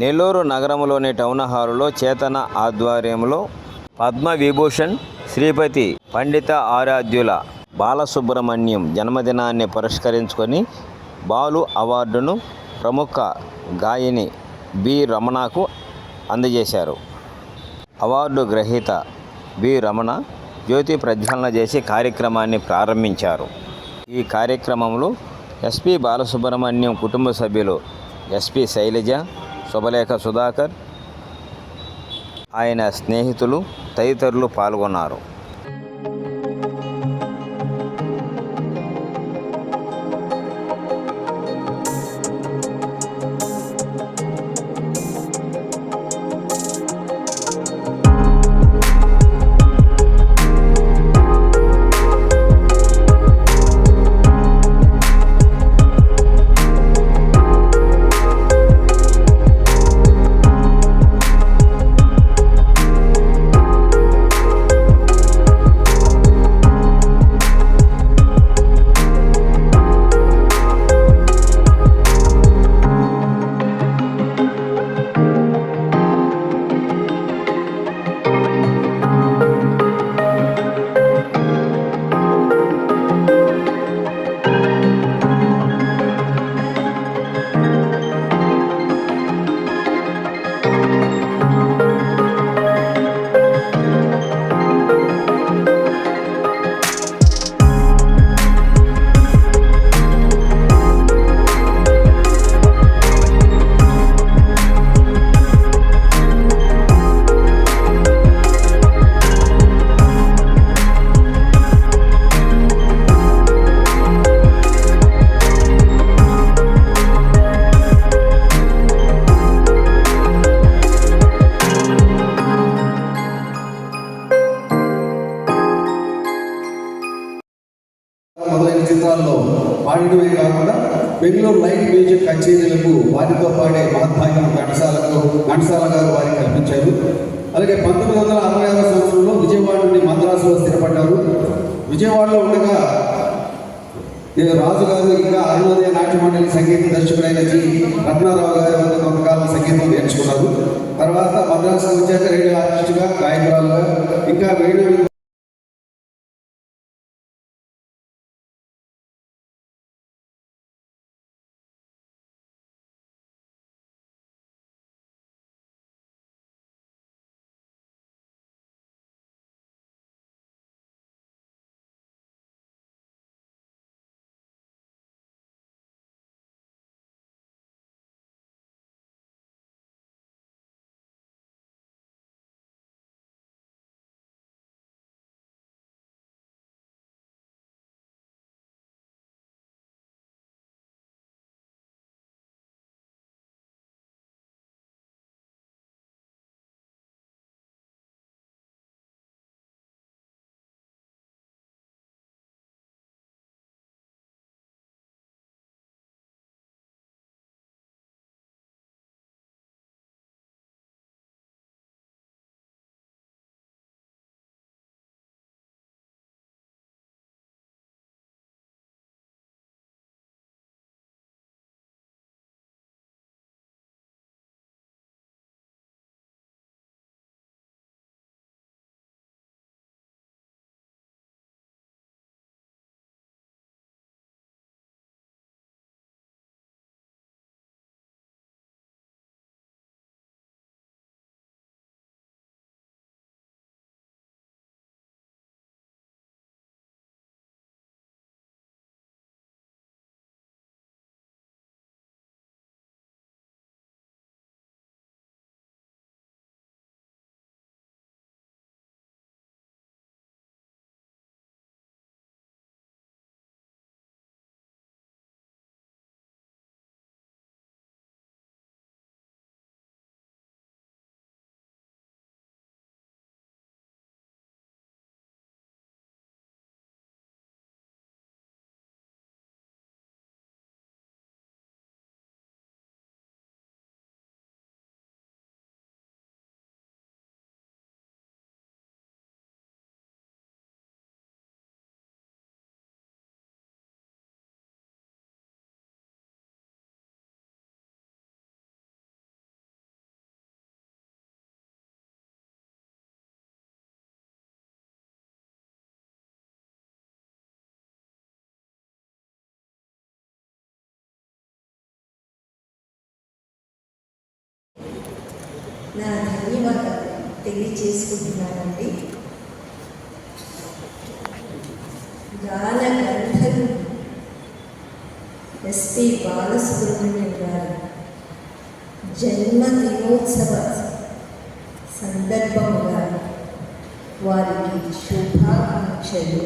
నెల్లూరు నగరంలోని టౌన్ హాలులో చేతన ఆధ్వర్యంలో పద్మవిభూషణ్ శ్రీపతి పండిత ఆరాధ్యుల బాలసుబ్రహ్మణ్యం జన్మదినాన్ని పురస్కరించుకొని బాలు అవార్డును ప్రముఖ గాయని బి. రమణకు అందజేశారు. అవార్డు గ్రహీత బి. రమణ జ్యోతి ప్రజ్వలన చేసి కార్యక్రమాన్ని ప్రారంభించారు. ఈ కార్యక్రమంలో ఎస్పి బాలసుబ్రహ్మణ్యం కుటుంబ సభ్యులు ఎస్పి శైలజ శుభలేఖ సుధాకర్. ఆయన స్నేహితులు తదితరులు పాల్గొన్నారు. విజయవాడలో ఉండగా ఏ రాజు గారు ఇంకా అరుణోదయ నాట్య మండలి సంగీత దర్శకుడైన జి. రత్నారావు గారి వద్ద కొంతకాలం సంగీతం నేర్చుకున్నారు తర్వాత మద్రాసు వచ్చాక రేడియో ఆర్టిస్టుగా గాయకురాలుగా ఇంకా వేణు తెలియజేసుకుంటున్నానండి. గాన గంధర్వుడు ఎస్పి బాలసుబ్రహ్మణ్యం గారు జన్మ దినోత్సవ సందర్భంగా వారికి శుభాకాంక్షలు.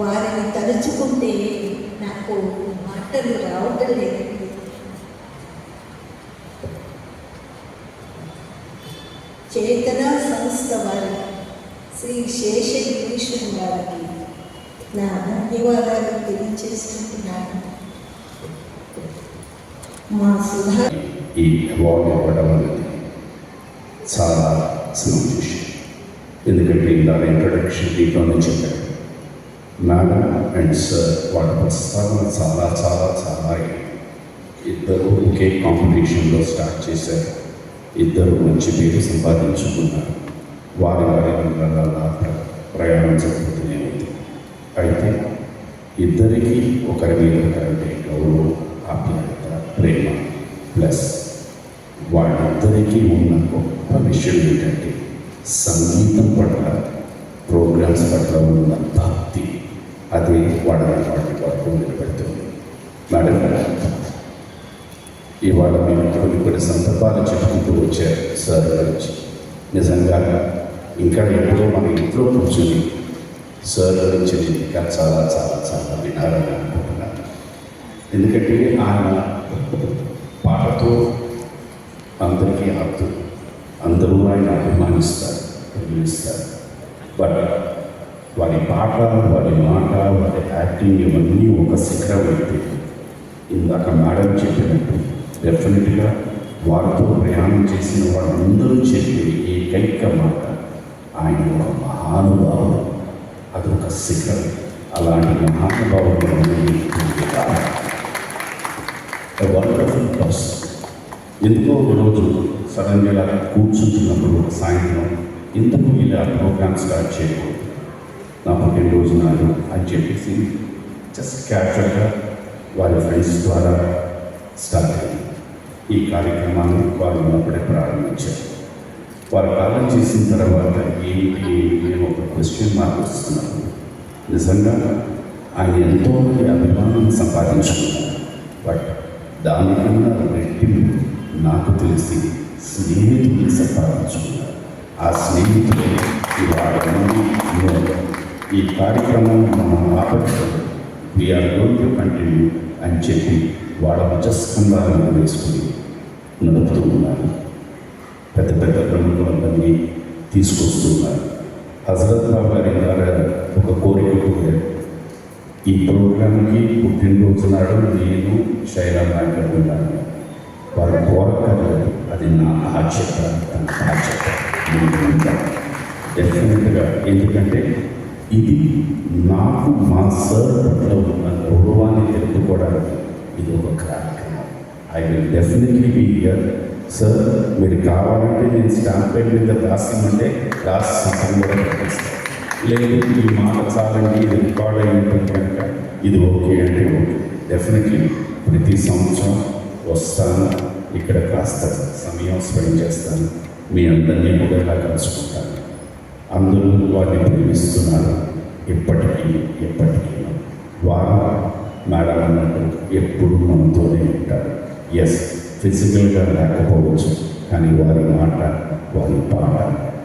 వారిని తలుచుకుంటే నాకు మాటలు రావటం లేదండి చేతన సంస్థ వారి శ్రీ శేష గిరీశ్వరు గారికి నా ధన్యవాదాలు తెలియజేసుకుంటున్నాను మా సుధా ఈ అవార్డు ఇవ్వడం అనేది చాలా సంతోషం. ఎందుకంటే ఇలా ఇంట్రడక్షన్ దీంట్లోనే చెప్పారు. మేడం అండ్ సార్ వాళ్ళ ప్రస్తావన చాలా చాలా చాలా ఇద్దరు ఒకే కాంపిటీషన్లో స్టార్ట్ చేశారు. ఇద్దరు మంచి పేరు సంపాదించుకున్నారు. వారి వారి రంగాల ప్రయాణం జరుగుతూనే ఉంది. అయితే ఇద్దరికీ ఒకరి మీద ఒకరంటే గౌరవం ఆప్యాయత ప్రేమ ప్లస్ వాళ్ళిద్దరికీ ఉన్న గొప్ప విషయం ఏంటంటే సంగీతం పట్ల ప్రోగ్రామ్స్ పట్ల ఉన్న భక్తి అది వాళ్ళని వాటి వరకు నిలబెడుతుంది. మేడం ఇవాళ మేము కొన్ని కొన్ని సందర్భాలు చెప్పుకుంటూ వచ్చారు సార్ గురించి నిజంగా ఇంకా ఎప్పుడో మన ఇంట్లో కూర్చుని సార్ గురించి నేను ఇంకా చాలా చాలా చాలా వినాలని అనుకుంటున్నాను. ఎందుకంటే ఆయన పాటతో అందరికీ ఆప్తులు అందరూ ఆయన అభిమానిస్తారు ప్రేమిస్తారు. బట్ వారి పాట వారి మాట వారి యాక్టింగ్ ఇవన్నీ ఒక శిఖరం అయితే. ఇందాక మేడం చెప్పినట్టు డెఫినెట్గా వారితో ప్రయాణం చేసిన వాళ్ళందరూ చెప్పే ఏకైక మాట. ఆయన ఒక మహానుభావుడు. అదొక శిఖరం. అలాంటి మహానుభావుడు వండర్ఫుల్ పర్సన్ ఎందుకో ఒకరోజు సడన్గా ఇలా కూర్చుంటున్నప్పుడు ఒక సాయంత్రం ఎందుకు ఇలా ప్రోగ్రామ్ స్టార్ట్ చేయకూడదు? నా పుట్టినరోజు నాడు అని చెప్పేసి జస్ట్ క్యాజువల్గా వారి ఫ్రెండ్స్ ద్వారా స్టార్ట్ అయ్యింది ఈ కార్యక్రమాన్ని వారు ఉన్నప్పుడే ప్రారంభించారు. వారు కాలం చేసిన తర్వాత ఏంటి నేను ఒక క్వశ్చన్ మార్క్ వస్తున్నాను నిజంగా ఆయన ఎంతో మంది అభిమానం సంపాదించుకున్నారు. బట్ దానికన్నా రెట్టింపు నాకు తెలిసి స్నేహితుల్ని సంపాదించుకున్నారు. ఆ స్నేహితుడు ఇవాళ ఈ కార్యక్రమం మనం ఆపచ్చు వీఆర్ గోయింగ్ టు కంటిన్యూ అని చెప్పి వాళ్ళ భుజస్కంధాలను వేసుకుని నడుపుతూ ఉన్నారు. పెద్ద పెద్ద ప్రముఖులందరినీ తీసుకొస్తున్నారు. హజరత్ రావు గారి ద్వారా ఒక కోరిక కోరారు ఈ ప్రోగ్రాంకి పుట్టినరోజు నాడు నేను శైలా నాయక్ ఉన్నాను వారు కోరకలేదు అది నా బాధ్యత నా బాధ్యత డెఫినెట్గా ఎందుకంటే ఇది నాకు మా సార్ పట్ల ఉన్న గౌరవాన్ని తెలుపుకోవడానికి ఇది ఒక కార్యక్రమం. I will definitely be here sir మీరు కావాలంటే నేను స్టాంప్ పేడ్ మీద రాసిమంటే రాసి సంతకం కూడా పెట్టేస్తాను లేదు ఈ మాట చాలండి ఇది రికార్డ్ అయి కనుక ఇది ఓకే అంటే ఓకే. డెఫినెట్లీ ప్రతి సంవత్సరం వస్తాను ఇక్కడ కాస్త సమయం స్పెండ్ చేస్తాను మీ అందరినీ కూడా కలుసుకుంటాను. అందరూ వారిని ప్రేమిస్తున్నారు ఎప్పటికీ ఎప్పటికీ వారు మేడం అన్నట్టు ఎప్పుడు మనతోనే ఉంటారు. ఎస్ ఫిజికల్గా లేకపోవచ్చు. కానీ వారి మాట వారి పాట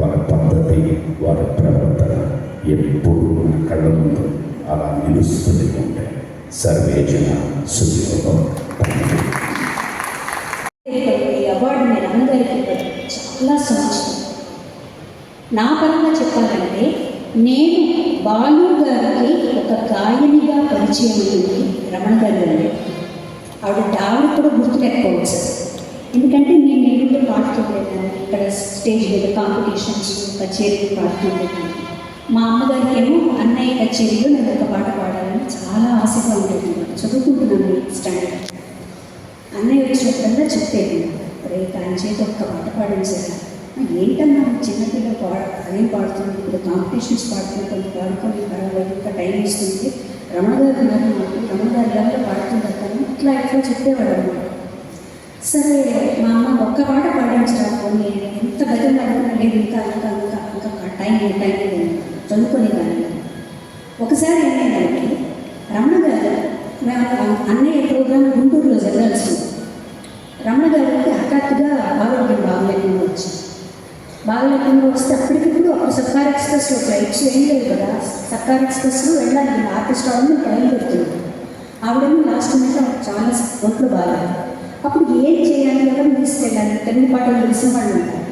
వారి పద్ధతి వారి ప్రవర్తన ఎప్పుడు మన కళ్ళ ముందు అలా నిలుస్తూనే ఉంటాయి. సర్వేజన సుఖం అవార్డు నేను అందరికీ చాలా సంతోషం. నా పరంగా చెప్పాలంటే నేను బాలు గారికి ఒక గాయనిగా పరిచయం ఉంది రమణ గారు ఆవిడ ఆవిడ కూడా గుర్తుపెట్టుకోవచ్చు ఎందుకంటే నేను ఏదో పాడుతుండేదాన్ని ఇక్కడ స్టేజ్ మీద కాంపిటీషన్స్ కచేరీలు పాడుతుండేదాన్ని మా అమ్మగారికి ఏమో అన్నయ్య కచేరీలో నేను ఒక పాట పాడాలని చాలా ఆశగా ఉండేది చదువుకుంటున్నాను స్టాండర్డ్. అన్నయ్య వచ్చినప్పుడల్లా చెప్పేది రే దాని చేత ఒక్క పాట పాడించారా ఏంటన్నా చిన్నపిల్ల పాడ అదేం పాడుతుంది ఇప్పుడు కాంపిటీషన్స్ పాడుతుంది కొంత పాడుకొని పర్వాలేదు ఇంకా టైం ఇస్తుంది. రమణ గారు ఉన్నారు నాకు రమణ గారి లెవెల్లో పాడుతుంటారు కానీ ఇట్లా ఇట్లా చెప్పేవాడు అనమాట సరే మా అమ్మ ఒక్క పాట పాడించడం కొన్ని ఎంత గదులు అనుకున్నా లేదు ఇంకా ఇంకా ఇంకా ఇంకా టైం లేదు, టైం లేదు చదువుకునేదాన్ని. ఒకసారి ఏమైందంటే రమణ గారు అన్నయ్య ప్రోగ్రాం గుంటూరులో జరగాల్సింది. రమణ గారికి హఠాత్తుగా ఆరోగ్యం బాగలేకుండా వచ్చింది. బాగలేకుండా వస్తే అప్పటికప్పుడు అప్పుడు సర్కార్ ఎక్స్ప్రెస్లో ఫ్లైట్స్ ఏం లేవు కదా. సర్కార్ ఎక్స్ప్రెస్లో వెళ్ళాలి ఆర్టిస్ట్ అవ్వడం టైం పడుతుంది. ఆవిడేమో లాస్ట్ మీద చాలా ఒంట్లు బాగాలి అప్పుడు ఏం చేయాలి ఎవరిని తీసుకెళ్ళాలి. తెలుగు పాటలు తెలిసిన వాళ్ళు ఉంటారు.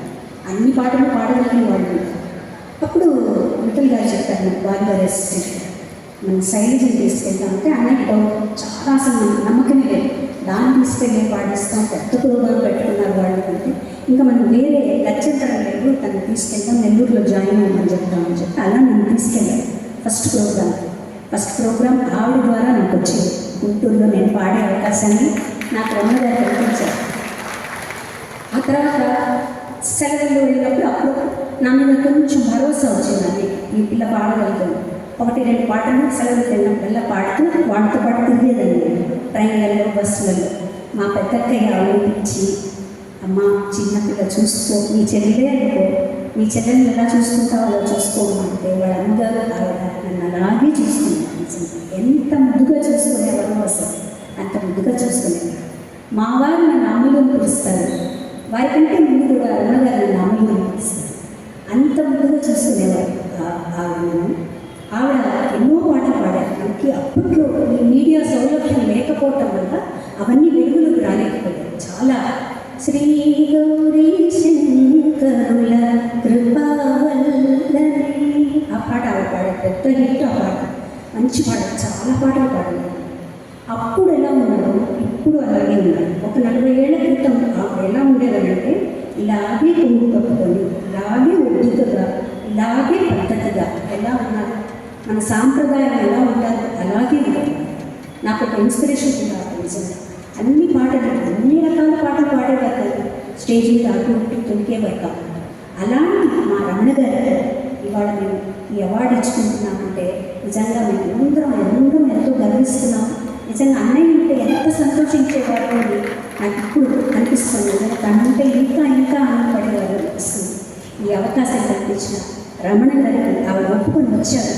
అన్ని పాటలు పాడగలిగిన వాళ్ళు అప్పుడు మిఠల్ గారు చెప్పారు వారి గారి అసిస్టెంట్ మనం శైలజని తీసుకెళ్తామంటే అన్నట్టు చాలా అసలు నమ్మకమే లేదు. దాన్ని తీసుకెళ్ళి పాడిస్తాం పెద్ద ప్రోగ్రాం పెట్టుకున్నారు వాళ్ళు అంటే ఇంకా మనం వేరే గచ్చంతరం లేదు తను తీసుకెళ్తాం నెల్లూరులో జాయిన్ అవ్వమని చెప్తామని చెప్పి అలా నన్ను తీసుకెళ్ళాను ఫస్ట్ ప్రోగ్రామ్ ఫస్ట్ ప్రోగ్రామ్ ఆవిడ ద్వారా నాకు వచ్చింది. గుంటూరులో నేను పాడే అవకాశాన్ని నాకు అమ్మగారు కల్పించారు. ఆ తర్వాత సెలవుల్లో వెళ్ళినప్పుడు అప్పుడు నా మీద కొంచెం భరోసా వచ్చిందండి ఈ పిల్ల పాడగలుగుతుంది. ఒకటి రెండు పాటలు సెలవులకు వెళ్ళినప్పుడల్లా పాడుతూ వాళ్ళతో పాటు తిరిగేదండి ట్రైన్లలో బస్సులలో. మా పెద్దక్కయ్య ఆలోచించి అమ్మ చిన్నపిల్ల చూసుకో నీ చెల్లెలే అనుకో నీ చెల్లెని ఎలా చూసుకుంటావు అలా చూసుకోమంటే వాళ్ళందరూ నన్ను అలాగే చూసుకున్నాను ఎంత ముద్దుగా చూసుకునేవారు అసలు అంత ముద్దుగా చూసుకునేవారు మా వారు నన్ను అమ్మలు పిలుస్తారు. వారికంటే ముందు కూడా అమ్మగారు నన్ను అమ్మలు పిలుస్తారు. అంత ముద్దుగా చూసుకునేవారు స్టేజ్ మీద అటు ఇటు తొలికేవారు కాదు అలాంటి మా రమణ గారు ఇవాళ మేము ఈ అవార్డు ఇచ్చుకుంటున్నామంటే నిజంగా మేము అందరం అందరం ఎంతో గర్విస్తున్నాం. నిజంగా అన్నయ్య ఉంటే ఎంత సంతోషించేవారు అని నాకు ఇప్పుడు అనిపిస్తుంది. తనంటే ఇంకా ఇంకా ఆనందపడేవారు అనిపిస్తుంది. ఈ అవకాశం కల్పించిన రమణ గారికి ఆవిడ ఒప్పుకొని వచ్చారు.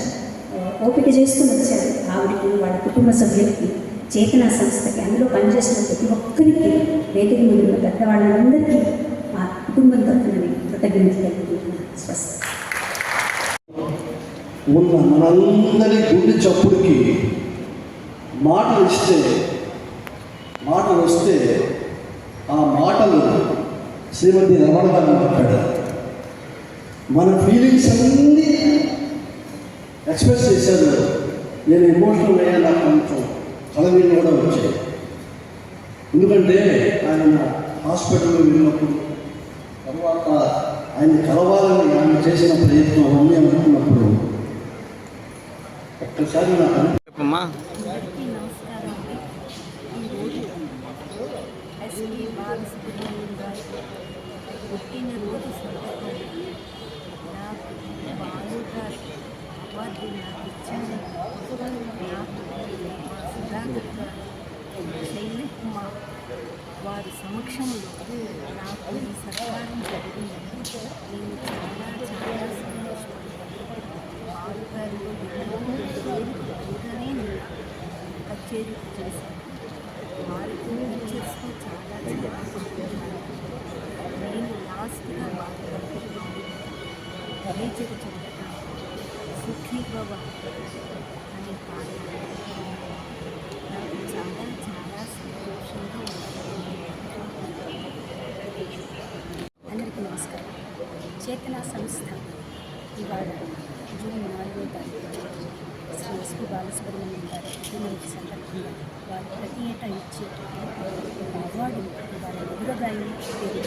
ఓపిక చేసుకుని వచ్చారు. ఆవిడకి వాళ్ళ కుటుంబ సభ్యులకి. చేతన సంస్థకి అందులో పనిచేసిన ప్రతి ఒక్కరికి వేదిక మీద ఉన్న పెద్దవాళ్ళందరికీ మా కుటుంబం తరఫున కృతజ్ఞతలు ఉన్న మనందరి గుండె చప్పుడికి మాటలు ఇస్తే మాటలు వస్తే ఆ మాటలు శ్రీమతి రమణ గారు మాట్లాడారు మన ఫీలింగ్స్ అన్నీ ఎక్స్ప్రెస్ చేశారు నేను ఎమోషనల్ అయ్యా నాకు కొంచెం కలవీళ్ళు కూడా వచ్చాయి. ఎందుకంటే ఆయన హాస్పిటల్లో వెళ్ళినప్పుడు తర్వాత ఆయన కలవాలని ఆయన చేసిన ప్రయత్నం అవన్నీ అనుకున్నప్పుడు ఒక్కసారి నాకు చెప్పమ్మా. పుట్టినరోజు సందర్భంగా నాకు బాలు గారు అవార్డు నాకు ఇచ్చారు సుధాకర్ గారు శైలి కుమార్ వారి సమక్షంలో నాకు ఈ సత్కారం జరిగింది నేను చాలా చాలా సంతోషపడ్డాను బాలు గారితో ఎన్నో చేశాను చాలా చాలా నేను లాస్ట్గా బాధపడుతున్నాను మేజర్ చెప్పాను సుఖీ బాబా అనే పాట నాకు చాలా చాలా సంతోషంగా ఉంది అందరికీ నమస్కారం చేతన సంస్థ ఇవాళ జూన్ నాలుగో తారీఖు శ్రీ ఎస్పి బాలసుబ్రహ్మణ్యం గారి పుట్టినరోజు సందర్భంగా వారు ప్రతి ఏటా ఇచ్చే అవార్డు ఇవాళ ఎదురుగాయని పేరు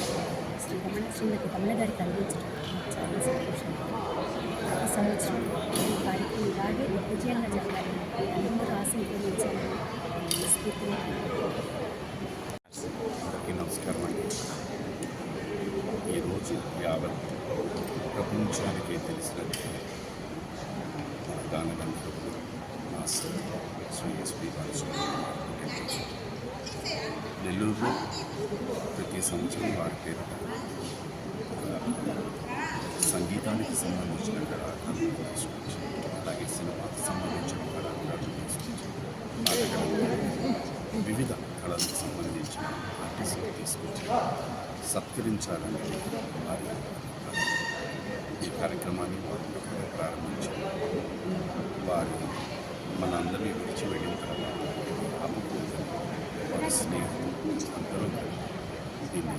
శ్రీ రమణ శ్రీమతి రమణ గారికి అందించడం చాలా సంతోషంగా ఉంది. ప్రతి సంవత్సరం ఈ కార్యక్రమం ఇలాగే విజయంగా జరగాలని అందరూ ఆశీర్వదించాలని స్ఫూర్తిగా అందరికీ నమస్కారం అండి ఈరోజు యావత్ ప్రపంచానికే తెలిసినట్టు మన గానగంధర్వుడు మాస్టర్ శ్రీ ఎస్పి బాలసుబ్రహ్మణ్యం గారి పుట్టినరోజు. నెల్లూరులో ప్రతి సంవత్సరం వారి పేరిట సంగీతానికి సంబంధించిన కళాకారులు తీసుకొచ్చి అలాగే సినిమాకి సంబంధించిన కళాకారులు తీసుకొచ్చి వివిధ కళలకు సంబంధించిన ఆర్టిస్టులు తీసుకొచ్చి సత్కరించాలని వారి ఈ కార్యక్రమాన్ని వారు ప్రారంభించారు. వారి మనందరినీ విడిచి వెళ్ళిన తర్వాత ఆపుకోలేదు వారి స్నేహం అందరూ కలిపి దీన్ని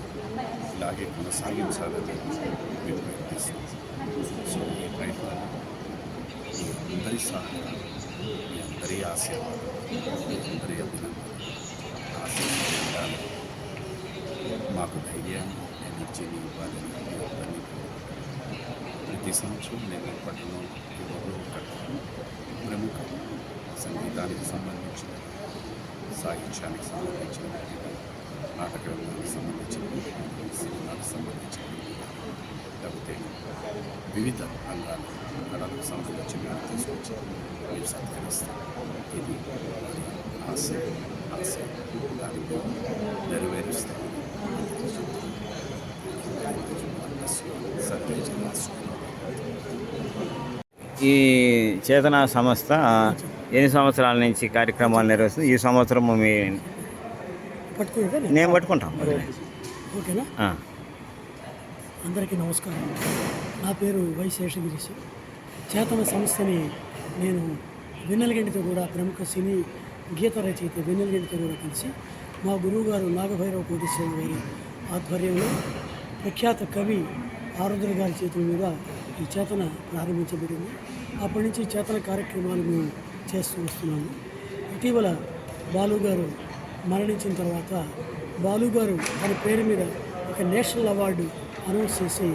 ఇలాగే కొనసాగించాలని మేము ప్రయత్నిస్తాం సో ఈ ప్రయత్నం మీ అందరి సహకారం మీ అందరి ఆశీర్వాదం మీ అందరి అభినందన ఆశీర్వాదం ఉండాలి. మాకు ధైర్యాన్ని ఎనర్జీని ఇవ్వాలని మీ అందరినీ కోరుకుంటున్నాను. ప్రతి సంవత్సరం నేను పట్టణంలో ఎవరో ఒక ప్రముఖ సంగీతానికి సంబంధించిన సాహిత్యానికి సంబంధించిన నాటక రంగానికి సంబంధించిన సినిమాకి సంబంధించిన లేకపోతే వివిధ రంగాలు కళలకు సంబంధించిన తీసుకొచ్చి మేము సత్కరిస్తాం ఇది ఆశ ఆశ దాన్ని నెరవేరుస్తాను. సర్వే జనా ఈ చేతన సంస్థ ఎన్ని సంవత్సరాల నుంచి కార్యక్రమాలు నిర్వహిస్తుంది? ఈ సంవత్సరం మీ నేను పట్టుకుంటాం. ఓకేనా. అందరికీ నమస్కారం. నా పేరు వై శేషగిరీష్ చేతన సంస్థని నేను వెన్నెలగంటితో కూడా ప్రముఖ సినీ గీత రచయిత వెన్నెలగంటితో కూడా కలిసి మా గురువు గారు నాగభైరవ కోటేశ్వర గారి ఆధ్వర్యంలో ప్రఖ్యాత కవి ఆరుద్ర గారి చేతుల మీద ఈ చేతన ప్రారంభించబడింది. అప్పటి నుంచి చేతన కార్యక్రమాలు మేము చేస్తూ వస్తున్నాము. ఇటీవల బాలు గారు మరణించిన తర్వాత బాలు గారు తన పేరు మీద ఒక నేషనల్ అవార్డు అనౌన్స్ చేసి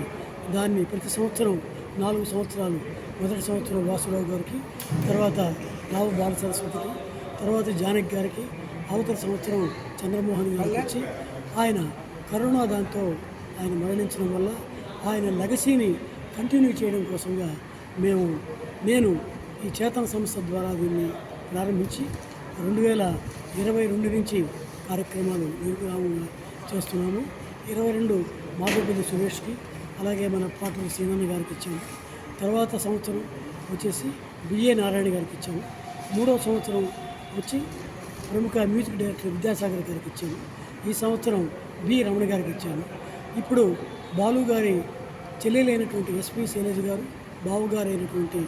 దాన్ని ప్రతి సంవత్సరం నాలుగు సంవత్సరాలు మొదటి సంవత్సరం వాసురావు గారికి తర్వాత రావు బాల సరస్వతికి తర్వాత జానక్ గారికి అవతల సంవత్సరం చంద్రమోహన్ గారికి వచ్చి ఆయన కరోనా దాంతో ఆయన మరణించడం వల్ల ఆయన లెగసీని కంటిన్యూ చేయడం కోసంగా మేము నేను ఈ చేతన సంస్థ ద్వారా దీన్ని ప్రారంభించి రెండు వేల ఇరవై రెండు నుంచి కార్యక్రమాలు నిర్విరామంగా చేస్తున్నాము. ఇరవై రెండు మాధవపల్లి సురేష్కి అలాగే మన పాటల సీనన్న గారికి ఇచ్చాము. తర్వాత సంవత్సరం వచ్చేసి బిఏ నారాయణ గారికి ఇచ్చాము. మూడవ సంవత్సరం వచ్చి ప్రముఖ మ్యూజిక్ డైరెక్టర్ విద్యాసాగర్ గారికి ఇచ్చాను ఈ సంవత్సరం బి రమణ గారికి ఇచ్చాను ఇప్పుడు బాలు గారి చెల్లెలైనటువంటి ఎస్పి శైలజ గారు బావుగారు అయినటువంటి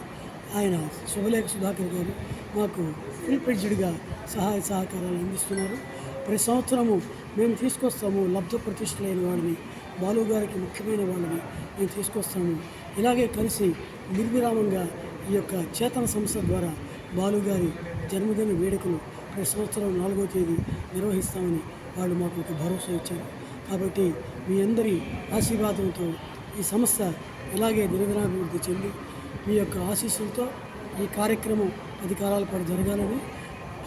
ఆయన శుభలేఖ సుధాకర్ గారు మాకు ఫుల్ ప్రెడ్జ్డ్గా సహాయ సహకారాలు అందిస్తున్నారు. ప్రతి సంవత్సరము మేము తీసుకొస్తాము లబ్ధ ప్రతిష్టలైన వాళ్ళని బాలు గారికి ముఖ్యమైన వాళ్ళని మేము తీసుకొస్తాము. ఇలాగే కలిసి నిర్విరామంగా ఈ యొక్క చేతన సంస్థ ద్వారా బాలు గారి జన్మదిన వేడుకలు ప్రతి సంవత్సరం నాలుగో తేదీ నిర్వహిస్తామని వాళ్ళు మాకు ఒక భరోసా ఇచ్చారు. కాబట్టి మీ అందరి ఆశీర్వాదంతో ఈ సంస్థ ఇలాగే నిరంతరాభివృద్ధి చెంది మీ యొక్క ఆశీస్సులతో ఈ కార్యక్రమం అధికారాల పాటు జరగాలని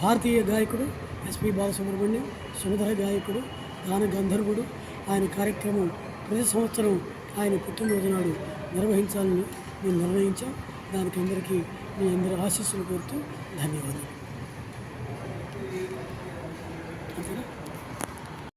భారతీయ గాయకుడు ఎస్పి బాలసుబ్రహ్మణ్యం సుమధర గాయకుడు గాన గంధర్వుడు ఆయన కార్యక్రమం ప్రతి సంవత్సరం ఆయన పుట్టినరోజు నాడు నిర్వహించాలని మేము నిర్ణయించాం. దానికి అందరికీ మీ అందరి ఆశీస్సులు కోరుతూ ధన్యవాదాలు.